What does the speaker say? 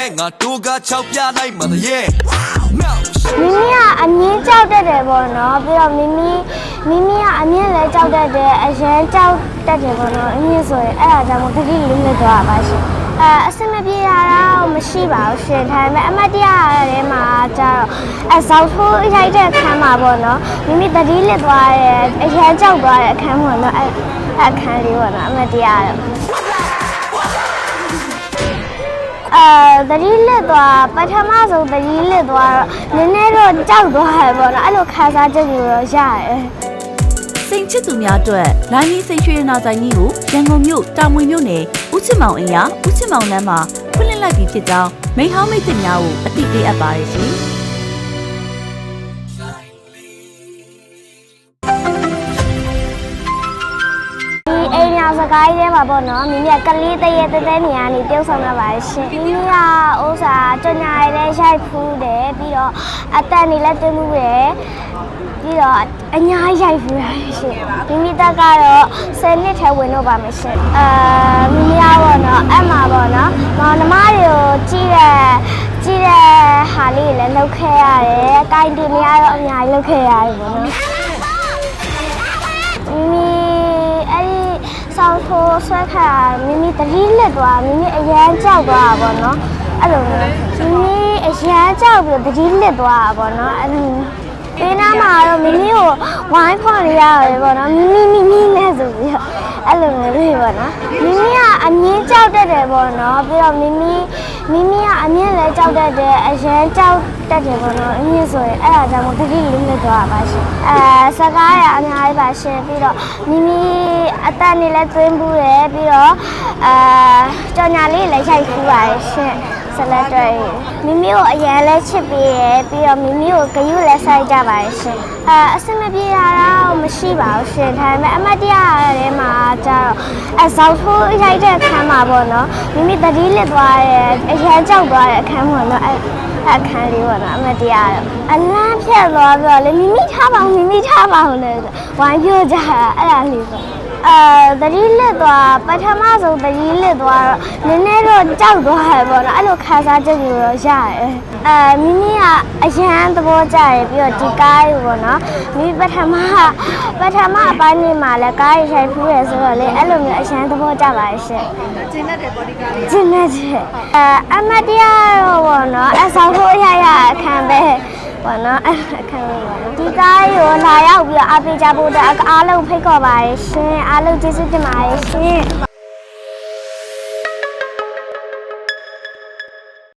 နဲ့ငါတို့က6ပြလိုက်မှာတည်း Mouse မိမိကအမြင့်ကြောက်တတ်တယ်ပေါ့နော်ပြီးတော့မိမိမိမိကအမြင့်လည်းကြောက်တတ်တယ်အရန်ကြောက်တတ်တယ်ပေါ့နော်အမြင့်ဆိုရင်အဲ့ဒါကြောင့်မို့တတိလေးနဲ့သွားပါရှင်အဲအစမပြေတာတော့မရှိပါဘူးရှင်ဒါပေမဲ့အမတ်တရားရဲမှာကျတော့အဇောက်ထိုးရိုက်တဲ့အခန်းမှာပေါ့နော်မိမိတတိလစ်သွားတယ်အရန်ကြောက်သွားတဲ့အခန်းပေါ့နော်အဲ့အဲ့အခန်းလေးပေါ့နော်အမတ်တရားတော့ သတိလစ်သွားပထမဆုံးသတိလစ်သွားတော့နည်းနည်းတော့ကြောက်သွားရပေါ့နော်အဲ့လိုခံစားချက်တွေတော့ရတယ်စိန်ချစ်သူများအတွက်လိုင်းကြီးစိန်ရွှေရနာဆိုင်ကြီးကိုရန်ကုန်မြို့တာမွေမြို့နယ်ဦးချစ်မောင်အင်ရဦးချစ်မောင်လမ်းမှာဖွင့်လှစ်လိုက်ပြီးဖြစ်ကြောင်းမိန်ဟောင်းမိတ်ဆွေများကိုအသိပေးအပ်ပါတယ်ရှင်။ ကားကြီးထဲမှာပေါ့နော်မိမိကကလေးတရေတဲတဲနေရာနေပြုတ်ဆောင်ရပါတယ်ရှင်မိမိကဥစားကြညာရည်လည်းရိုက်ဖူးတယ်ပြီးတော့အတန်နေလည်းတင်းမှုတယ်ပြီးတော့အညာရိုက်ဖူးရရှင်မိမိတက်ကတော့10နှစ်ထဲဝင်တော့ပါမယ်ရှင်အာမိမိကပေါ့နော်အဲ့မှာပေါ့နော်မောင်နှမတွေကိုကြည့်တဲ့ကြည့်တဲ့ဟာလေးတွေလည်းလုပ်ခဲ့ရတယ်။ကိုင်းတင်နေရတော့အများကြီးလုပ်ခဲ့ရတယ်ပေါ့နော်။မိမိအဲ့ဒီဆောင်း ထိုးဆွဲခါမိမိတတိလက်သွားမိမိအရန်ကြောက်သွားတာပေါ့နော်။အဲ့လိုမျိုးမိမိအရန်ကြောက်ပြီးတတိလက်သွားတာပေါ့နော်။အဲ့လိုမျိုးပေးနာမှာတော့မိမိကိုဝိုင်းဖော်နေရတယ်ပေါ့နော်မိမိမိမိနဲ့ဆိုပြီးတော့အဲ့လိုမျိုးလေးပေါ့နော်မိမိကအမြင့်ကြောက်တတ်တယ်ပေါ့နော်ပြီးတော့မိမိ မိမိကအမြင့်လည်းကြောက်တတ်တယ်အရန်ကြောက်တတ်တယ်ပေါ့နော်အမြင့်ဆိုရင်အဲ့ဒါကြောင့်မို့တတိလေးနဲ့သွားပါရှင်အဲစကားရအများကြီးပါရှင်ပြီးတော့မိမိအတန်နေလည်းသွင်းဘူးတယ်ပြီးတော့အဲကြော်ညာလေးလည်းရိုက်ဖူးပါတယ်ရှင်ဆလတ်တွေမိမိကိုအရန်လဲချစ်ပေးရယ်ပြီးတော့မိမိကိုဂယုလည်းစိုက်ကြပါရဲ့ရှင်အဲအစမပြေတာတော့မရှိပါဘူးရှင်ဒါပေမဲ့အမတ်တရားရဲမှာကျတော့ အဇောက်ထိုးရိုက်တဲ့အခန်းမှာပေါ့နော်မိမိတတိလစ်သွားတယ်အရန်ကြောက်သွားတဲ့အခန်းပေါ့နော်အဲအခန်းလေးပေါ့နော်အမတ်တရားတော့အလန်းဖြတ်သွားပြီးတော့လေမိမိထားပါဦးမိမိထားပါဦးလေဝိုင်းပြောကြတာအဲ့ဒါလေးပေါ့ အဲတတိလစ်သွားပထမဆုံးတတိလစ်သွားတော့နည်းနည်းတော့ကြောက်သွားရပေါ့နော်အဲ့လိုခံစားချက်တွေတော့ရတယ်အဲမိမိကအရန်သဘောကျရပြီးတော့ဒီကားကြီးပေါ့နော်မိမိပထမပထမအပိုင်းလေးမှာလည်းကားကြီးရိုက်ဖူးရဆိုတော့လေအဲ့လိုမျိုးအရန်သဘောကျပါရဲ့ရှင်ကျင်းတဲ့ဘော်ဒီကားလေးကျင်းတဲ့အဲအမတ်တရားတော့ပေါ့နော်အဆောင်ဖို့ရရအခန်းပဲ ပေါ့နော်အဲ့အခန်းလေးပေါ့နော်ဒီကားကြီးကိုလာရောက်ပြီးတော့အားပေးကြဖို့အတွက်အားလုံးဖိတ်ခေါ်ပါရဲ့ရှင်အားလုံးကျေးဇူးတင်ပါတယ်ရှင်